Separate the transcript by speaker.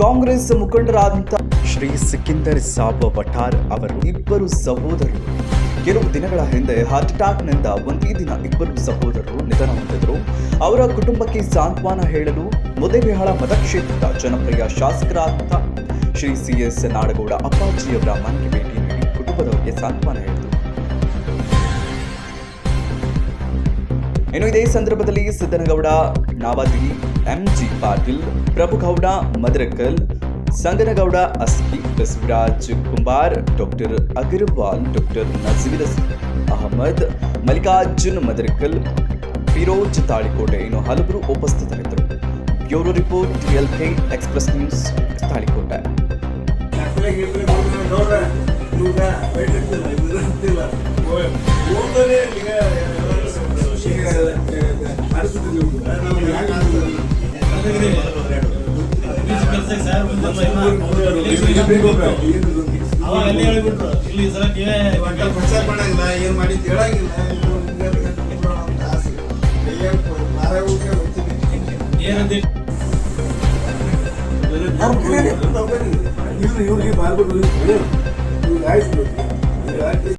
Speaker 1: ಕಾಂಗ್ರೆಸ್ ಮುಖಂಡರಾದಂಥ ಶ್ರೀ ಸಿಕಿಂದರ್ ಸಾಬ ಪಠಾರ್ ಅವರು ಇಬ್ಬರು ಸಹೋದರರು. ಕೆಲವು ದಿನಗಳ ಹಿಂದೆ ಹಾರ್ಟ್ ಅಟ್ಯಾಕ್ನಿಂದ ಒಂದೇ ದಿನ ಇಬ್ಬರು ಸಹೋದರರು ನಿಧನ ಹೊಂದಿದರು. ಅವರ ಕುಟುಂಬಕ್ಕೆ ಸಾಂತ್ವನ ಹೇಳಲು ಮುದೆಬಿಹಾಳ ಮತಕ್ಷೇತ್ರದ ಜನಪ್ರಿಯ ಶಾಸಕರಾದಂಥ ಶ್ರೀ ಸಿ ಎಸ್ ನಾಡಗೌಡ ಅಪ್ಪಾಜಿಯವರ ಮನೆಗೆ ಭೇಟಿ ನೀಡಿ ಕುಟುಂಬದವರಿಗೆ ಸಾಂತ್ವನ ಹೇಳಿದರು. ಇನ್ನು ಇದೇ ಸಂದರ್ಭದಲ್ಲಿ Siddanagouda Navadi M G Patil, Prabhugouda, Madarakal, Sanganagouda Aski Basavaraj Kumbar, doctor Agarwal, doctor Nazeer Ahmed, Mallikarjun Madarakal, Firoz Talikote ಇನ್ನು ಹಲವರು ಉಪಸ್ಥಿತರಿದ್ದರು. Bureau report L K express news, Talikote.
Speaker 2: ಏನ್ ಮಾಡಿದ್ ಹೇಳಂಗಿಲ್ಲ ಇವ್ರಿಗೆ ಆಯ್ತು